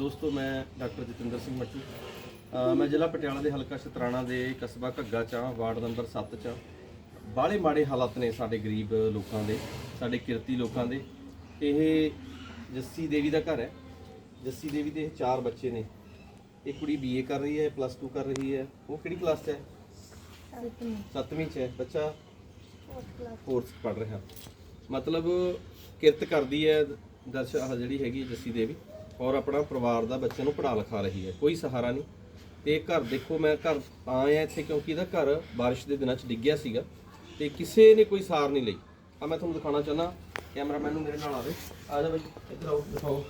ਦੋਸਤੋ ਮੈਂ ਡਾਕਟਰ ਜਤਿੰਦਰ ਸਿੰਘ ਮੱਟੂ। ਮੈਂ ਜ਼ਿਲ੍ਹਾ ਪਟਿਆਲਾ ਦੇ ਹਲਕਾ ਸ਼ਤਰਾਣਾ ਦੇ ਕਸਬਾ ਘੱਗਾ ਚ ਵਾਰਡ ਨੰਬਰ 7 ਚ ਬਾਲੇ ਮਾੜੇ ਹਾਲਾਤ ਨੇ ਸਾਡੇ ਗਰੀਬ ਲੋਕਾਂ ਦੇ ਸਾਡੇ ਕਿਰਤੀ ਲੋਕਾਂ ਦੇ। ਇਹ ਜੱਸੀ ਦੇਵੀ ਦਾ ਘਰ ਹੈ। ਜੱਸੀ ਦੇਵੀ ਦੇ ਚਾਰ ਬੱਚੇ ਨੇ। ਇੱਕ ਕੁੜੀ ਬੀਏ ਕਰ ਰਹੀ ਹੈ ਪਲੱਸ 2 ਕਰ ਰਹੀ ਹੈ। ਉਹ ਕਿਹੜੀ ਕਲਾਸ 'ਚ ਹੈ? ਸੱਤਵੀਂ। 'ਚ ਹੈ। ਬੱਚਾ ਫੋਰਥ ਪੜ ਰਿਹਾ। ਮਤਲਬ ਕਿਰਤ ਕਰਦੀ ਹੈ ਦਰਸ਼ ਆਹ ਜਿਹੜੀ ਹੈਗੀ ਜੱਸੀ ਦੇਵੀ। ਔਰ ਆਪਣਾ ਪਰਿਵਾਰ ਦਾ ਬੱਚਿਆਂ ਨੂੰ ਪੜ੍ਹਾ ਲਿਖਾ ਰਹੀ ਹੈ। ਕੋਈ ਸਹਾਰਾ ਨਹੀਂ। ਤੇ ਘਰ ਦੇਖੋ, ਮੈਂ ਘਰ ਆਇਆ ਇੱਥੇ ਕਿਉਂਕਿ ਇਹਦਾ ਘਰ ਬਾਰਿਸ਼ ਦੇ ਦਿਨਾਂ 'ਚ ਡਿੱਗਿਆ ਸੀਗਾ। ਤੇ ਕਿਸੇ ਨੇ ਕੋਈ ਸਾਰ ਨਹੀਂ ਲਈ। ਆ ਮੈਂ ਤੁਹਾਨੂੰ ਦਿਖਾਉਣਾ ਚਾਹੁੰਦਾ। ਕੈਮਰਾਮੈਨ ਨੂੰ ਮੇਰੇ ਨਾਲ ਆਵੇ। ਆ ਜਾ ਬਈ, ਇੱਧਰ ਆਓ, ਦਿਖਾਓ।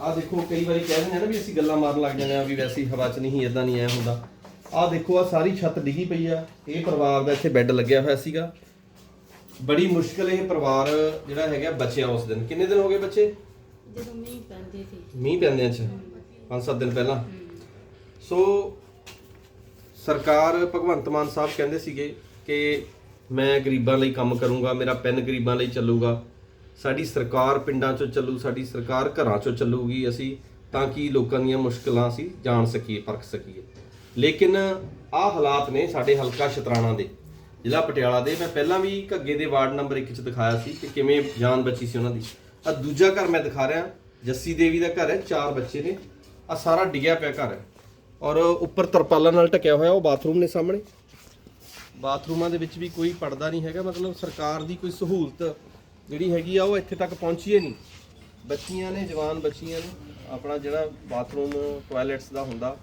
ਆ ਦੇਖੋ, ਕਈ ਵਾਰੀ ਕਹਿ ਦਿੰਦੇ ਆ ਨਾ ਵੀ ਅਸੀਂ ਗੱਲਾਂ ਮਾਰਨ ਲੱਗ ਜਾਂਦੇ ਆ ਵੀ ਵੈਸੀ ਹਵਾ 'ਚ ਨਹੀਂ ਇਦਾਂ ਨਹੀਂ ਐ ਹੁੰਦਾ। ਆ ਦੇਖੋ ਆ ਸਾਰੀ ਛੱਤ ਡਿੱਗੀ ਪਈ ਆ। ਇਹ ਪਰਿਵਾਰ ਦਾ ਇੱਥੇ ਬੈੱਡ ਲੱਗਿਆ ਹੋਇਆ ਸੀਗਾ। ਬੜੀ ਮੁਸ਼ਕਲ ਇਹ ਪਰਿਵਾਰ ਜਿਹੜਾ ਹੈਗਾ ਬਚਿਆ ਉਸ ਦਿਨ। ਕਿੰਨੇ ਦਿਨ ਹੋ ਗਏ ਬੱਚੇ? ਜਦੋਂ ਮੀਂਹ ਪੈਂਦੇ ਸੀ। ਮੀਂਹ ਪੈਂਦੇ ਚ ਪੰਜ ਸੱਤ ਦਿਨ ਪਹਿਲਾਂ। ਸੋ ਸਰਕਾਰ ਭਗਵੰਤ ਮਾਨ ਸਾਹਿਬ ਕਹਿੰਦੇ ਸੀਗੇ ਕਿ ਮੈਂ ਗਰੀਬਾਂ ਲਈ ਕੰਮ ਕਰੂੰਗਾ, ਮੇਰਾ ਪੈਨ ਗਰੀਬਾਂ ਲਈ ਚੱਲੂਗਾ। ਸਾਡੀ ਸਰਕਾਰ ਪਿੰਡਾਂ ਚੋਂ ਚੱਲੂ, ਸਾਡੀ ਸਰਕਾਰ ਘਰਾਂ ਚੋਂ ਚੱਲੂਗੀ, ਅਸੀਂ ਤਾਂ ਕਿ ਲੋਕਾਂ ਦੀਆਂ ਮੁਸ਼ਕਲਾਂ ਅਸੀਂ ਜਾਣ ਸਕੀਏ, ਪਰਖ ਸਕੀਏ। ਲੇਕਿਨ ਆਹ ਹਾਲਾਤ ਨੇ ਸਾਡੇ ਹਲਕਾ ਸ਼ਤਰਾਣਾ ਦੇ, ਜ਼ਿਲ੍ਹਾ ਪਟਿਆਲਾ ਦੇ। ਮੈਂ ਪਹਿਲਾਂ ਵੀ ਘੱਗੇ ਦੇ ਵਾਰਡ ਨੰਬਰ 1 ਚ ਦਿਖਾਇਆ ਸੀ ਕਿ ਕਿਵੇਂ ਜਾਨ ਬਚੀ ਸੀ ਉਹਨਾਂ ਦੀ। ਆ ਦੂਜਾ ਘਰ ਮੈਂ ਦਿਖਾ ਰਿਹਾ। ਜੱਸੀ ਦੇਵੀ ਦਾ ਘਰ ਹੈ, ਚਾਰ ਬੱਚੇ ਨੇ। ਆ ਸਾਰਾ ਡਿੱਗਿਆ ਪਿਆ ਘਰ। ਹੈ ਔਰ ਉੱਪਰ ਤਰਪਾਲਾਂ ਨਾਲ ਢਕਿਆ ਹੋਇਆ, ਉਹ ਬਾਥਰੂਮ ਨੇ ਸਾਹਮਣੇ। ਬਾਥਰੂਮਾਂ ਦੇ ਵਿੱਚ ਵੀ ਕੋਈ ਪਰਦਾ ਨਹੀਂ ਹੈਗਾ, ਮਤਲਬ ਸਰਕਾਰ ਦੀ ਕੋਈ ਸਹੂਲਤ ਜਿਹੜੀ ਹੈਗੀ ਆ, ਉਹ ਇੱਥੇ ਤੱਕ ਪਹੁੰਚੀ ਹੈ ਨਹੀਂ। ਬੱਚੀਆਂ ਨੇ, ਜਵਾਨ ਬੱਚੀਆਂ ਨੇ, ਆਪਣਾ ਜਿਹੜਾ ਬਾਥਰੂਮ, ਟਾਇਲਟਸ ਦਾ ਹੁੰਦਾ,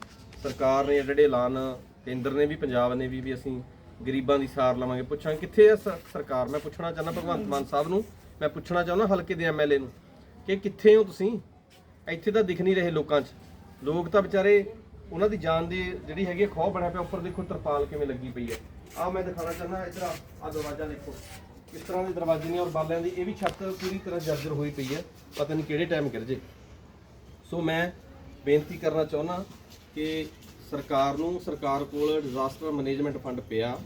ਸਰਕਾਰ ਨੇ ਜਿਹੜੇ ਐਲਾਨ, ਕੇਂਦਰ ਨੇ ਵੀ, ਪੰਜਾਬ ਨੇ ਵੀ ਵੀ ਅਸੀਂ ਗਰੀਬਾਂ ਦੀ ਸਾਰ ਲਵਾਂਗੇ। ਪੁੱਛਾਂ ਕਿੱਥੇ ਆ ਸਰਕਾਰ? ਮੈਂ ਪੁੱਛਣਾ ਚਾਹੁੰਦਾ ਭਗਵੰਤ ਮਾਨ ਸਾਹਿਬ ਨੂੰ। ਮੈਂ ਪੁੱਛਣਾ ਚਾਹੁੰਦਾ ਹਲਕੇ ਦੇ ਐਮਐਲਏ ਨੂੰ ਕਿ ਕਿੱਥੇ ਹੋ ਤੁਸੀਂ? ਇੱਥੇ ਤਾਂ ਦਿਖ ਨਹੀਂ ਰਹੇ ਲੋਕਾਂ 'ਚ। ਲੋਕ ਤਾਂ ਵਿਚਾਰੇ ਉਹਨਾਂ ਦੀ ਜਾਨ ਦੀ ਜਿਹੜੀ ਹੈਗੀ ਹੈ ਖੌਫ ਬਣਿਆ ਪਿਆ, ਉੱਪਰ ਦੇਖੋ ਤਰਪਾਲ ਕਿਵੇਂ ਲੱਗੀ ਪਈ ਹੈ। ਆ ਮੈਂ ਦਿਖਾਣਾ ਚਾਹੁੰਦਾ, ਇੱਧਰ ਆ, ਆਹ ਦਰਵਾਜ਼ਾ ਦੇਖੋ। ਕਿਸ ਤਰ੍ਹਾਂ ਦੇ ਦਰਵਾਜ਼ੇ ਨੇ ਔਰ ਬਾਲਿਆਂ ਦੀ, ਇਹ ਵੀ ਛੱਤ ਪੂਰੀ ਤਰ੍ਹਾਂ ਜਰਜਰ ਹੋਈ ਪਈ ਹੈ, ਪਤਾ ਨਹੀਂ ਕਿਹੜੇ ਟਾਈਮ ਗਿਰ ਜੇ। ਸੋ ਮੈਂ ਬੇਨਤੀ ਕਰਨਾ ਚਾਹੁੰਦਾ ਕਿ ਸਰਕਾਰ ਨੂੰ, ਸਰਕਾਰ ਕੋਲ ਡਿਜ਼ਾਸਟਰ ਮੈਨੇਜਮੈਂਟ ਫੰਡ ਪਿਆ,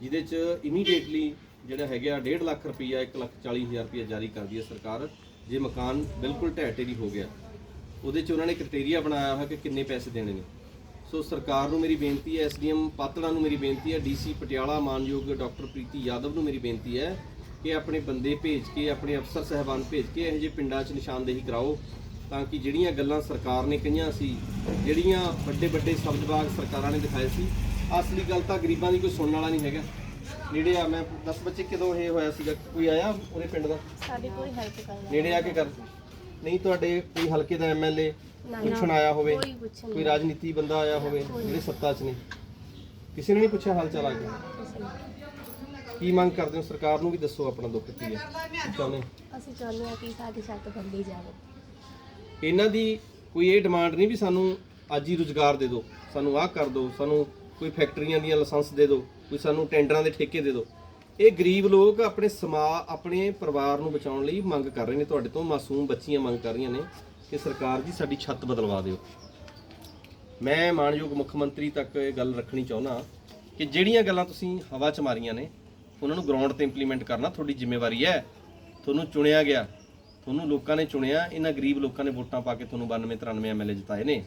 ਜਿਹਦੇ ਚ ਇਮੀਡੀਏਟਲੀ ਜਿਹੜਾ ਹੈਗਾ 1.5 ਲੱਖ ਰੁਪਈਆ 1 ਲੱਖ 40 ਹਜ਼ਾਰ ਰੁਪਈਆ ਜਾਰੀ ਕਰਦੀ ਹੈ ਸਰਕਾਰ। ਜੇ ਮਕਾਨ ਬਿਲਕੁਲ ਢਹਿ ਢੇਰੀ ਹੋ ਗਿਆ, ਉਹਦੇ ਚ ਉਹਨਾਂ ਨੇ ਕ੍ਰਾਈਟੇਰੀਆ ਬਣਾਇਆ ਹੋਇਆ ਕਿ ਕਿੰਨੇ ਪੈਸੇ ਦੇਣੇ ਨੇ। ਸੋ ਸਰਕਾਰ ਨੂੰ ਮੇਰੀ ਬੇਨਤੀ ਹੈ ਐਸਡੀਐਮ ਪਾਤੜਾ ਨੂੰ ਮੇਰੀ ਬੇਨਤੀ ਹੈ ਡੀਸੀ ਪਟਿਆਲਾ ਮਾਨਯੋਗ ਡਾਕਟਰ ਪ੍ਰੀਤੀ ਯਾਦਵ ਨੂੰ ਮੇਰੀ ਬੇਨਤੀ ਹੈ ਕਿ ਆਪਣੇ ਬੰਦੇ ਭੇਜ ਕੇ, ਆਪਣੇ ਅਫਸਰ ਸਹਿਬਾਨ ਭੇਜ ਕੇ ਇਹੋ ਜਿਹੇ ਪਿੰਡਾਂ 'ਚ ਨਿਸ਼ਾਨਦੇਹੀ ਕਰਾਓ, ਤਾਂ ਕਿ ਜਿਹੜੀਆਂ ਗੱਲਾਂ ਸਰਕਾਰ ਨੇ ਕਹੀਆਂ ਸੀ, ਜਿਹੜੀਆਂ ਵੱਡੇ ਵੱਡੇ ਸਬਜ਼ ਬਾਗ ਸਰਕਾਰਾਂ ਨੇ ਦਿਖਾਏ ਸੀ, ਅਸਲੀ ਗੱਲ ਤਾਂ ਗਰੀਬਾਂ ਦੀ ਕੋਈ ਸੁਣਨ ਵਾਲਾ ਨਹੀਂ ਹੈਗਾ। ਨੇੜੇ ਆ ਮੈਂ 10 ਬੱਚੇ ਕਦੋਂ ਇਹ ਹੋਇਆ ਸੀਗਾ? ਕੋਈ ਆਇਆ ਉਹਦੇ ਪਿੰਡ ਦਾ? ਸਾਡੀ ਕੋਈ ਹੈਲਪ ਕਰਨਾ ਨੇੜੇ ਆ ਕੇ ਕਰ। ਨਹੀਂ। ਤੁਹਾਡੇ ਕੋਈ ਹਲਕੇ ਦਾ ਐਮਐਲਏ ਪੁੱਛਣ ਆਇਆ ਹੋਵੇ? ਕੋਈ ਰਾਜਨੀਤੀ ਬੰਦਾ ਆਇਆ ਹੋਵੇ ਜਿਹੜੇ ਸੱਤਾ 'ਚ ਨੇ? ਕਿਸੇ ਨੇ ਨਹੀਂ ਪੁੱਛਿਆ ਹਾਲ ਚਾਲ ਆ ਕੇ ਕੀ ਮੰਗ ਕਰਦੇ ਹੋ? ਸਰਕਾਰ ਨੂੰ ਵੀ ਦੱਸੋ ਆਪਣਾ ਦੁੱਖ ਕੀ ਹੈ। ਕੀ ਚਾਹੁੰਦੇ ਅਸੀਂ ਚਾਹੁੰਦੇ ਹਾਂ ਕਿ ਸਾਡੀ ਛੱਤ ਬੰਦੀ ਜਾਵੇ। ਇਹਨਾਂ ਦੀ ਕੋਈ ਇਹ ਡਿਮਾਂਡ ਨਹੀਂ ਵੀ ਸਾਨੂੰ ਅੱਜ ਹੀ ਰੁਜ਼ਗਾਰ ਦੇ ਦਿਓ। ਸਾਨੂੰ ਆਹ ਕਰ ਦਿਓ। ਸਾਨੂੰ ਕੋਈ ਫੈਕਟਰੀਆਂ ਦੀਆਂ ਲਾਇਸੈਂਸ ਦੇ ਦਿਓ। ਕੋਈ ਸਾਨੂੰ ਟੈਂਡਰਾਂ ਦੇ ਠੇਕੇ ਦੇ ਦਿਓ। ਇਹ ਗਰੀਬ ਲੋਕ ਆਪਣੇ ਸਮਾ, ਆਪਣੇ ਪਰਿਵਾਰ ਨੂੰ ਬਚਾਉਣ ਲਈ ਮੰਗ ਕਰ ਰਹੇ ਨੇ, ਤੁਹਾਡੇ ਤੋਂ ਮਾਸੂਮ ਬੱਚੀਆਂ ਮੰਗ ਕਰ ਰਹੀਆਂ ਨੇ ਕਿ ਸਰਕਾਰ ਜੀ ਸਾਡੀ ਛੱਤ ਬਦਲਵਾ ਦਿਓ। ਮੈਂ ਮਾਨਯੋਗ ਮੁੱਖ ਮੰਤਰੀ ਤੱਕ ਇਹ ਗੱਲ ਰੱਖਣੀ ਚਾਹੁੰਦਾ ਕਿ ਜਿਹੜੀਆਂ ਗੱਲਾਂ ਤੁਸੀਂ ਹਵਾ 'ਚ ਮਾਰੀਆਂ ਨੇ, ਉਹਨਾਂ ਨੂੰ ਗਰਾਊਂਡ ਤੇ ਇੰਪਲੀਮੈਂਟ ਕਰਨਾ ਤੁਹਾਡੀ ਜ਼ਿੰਮੇਵਾਰੀ ਹੈ। ਤੁਹਾਨੂੰ ਚੁਣਿਆ ਗਿਆ, ਤੁਹਾਨੂੰ ਲੋਕਾਂ ਨੇ ਚੁਣਿਆ, ਇਹਨਾਂ ਗਰੀਬ ਲੋਕਾਂ ਨੇ ਵੋਟਾਂ ਪਾ ਕੇ ਤੁਹਾਨੂੰ 92 93 ਐਮਐਲਏ ਜਿਤਾਏ ਨੇ।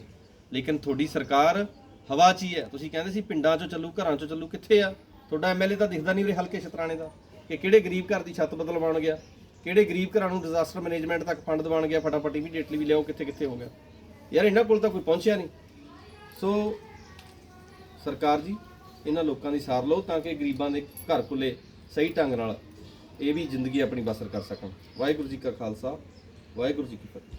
ਲੇਕਿਨ ਤੁਹਾਡੀ ਸਰਕਾਰ ਹਵਾ 'ਚ ਹੀ ਹੈ। ਤੁਸੀਂ ਕਹਿੰਦੇ ਸੀ ਪਿੰਡਾਂ 'ਚੋਂ ਚੱਲੂ, ਘਰਾਂ 'ਚੋਂ ਚੱਲੂ, ਕਿੱਥੇ ਆ? ਤੁਹਾਡਾ ਐਮਐਲਏ ਤਾਂ ਦਿਖਦਾ ਨਹੀਂ ਰੇ ਹਲਕੇ ਛਤਰਾਣੇ ਦਾ ਕਿ ਕਿਹੜੇ ਗਰੀਬ ਘਰ ਦੀ ਛੱਤ ਬਦਲਵਾਉਣ ਗਿਆ, ਕਿਹੜੇ ਗਰੀਬ ਘਰਾਂ ਨੂੰ ਡਿਜ਼ਾਸਟਰ ਮੈਨੇਜਮੈਂਟ ਤੱਕ ਫੰਡ ਦਿਵਾਉਣ ਗਿਆ, ਫਟਾਫਟ ਇਮੀਡੀਏਟਲੀ ਵੀ ਲਿਆਓ, ਕਿੱਥੇ ਕਿੱਥੇ ਹੋ ਗਿਆ। ਯਾਰ ਇਹਨਾਂ ਕੋਲ ਤਾਂ ਕੋਈ ਪਹੁੰਚਿਆ ਨਹੀਂ। ਸੋ ਸਰਕਾਰ ਜੀ, ਇਹਨਾਂ ਲੋਕਾਂ ਦੀ ਸਾਰ ਲਓ ਤਾਂ ਕਿ ਗਰੀਬਾਂ ਦੇ ਘਰ ਕੁਲੇ ਸਹੀ ਢੰਗ ਨਾਲ ਇਹ ਵੀ ਜ਼ਿੰਦਗੀ ਆਪਣੀ ਬਸਰ ਕਰ ਸਕਣ। ਵਾਹਿਗੁਰੂ ਜੀ ਕਾ ਖਾਲਸਾ, ਵਾਹਿਗੁਰੂ ਜੀ ਕੀ ਫਤਿਹ।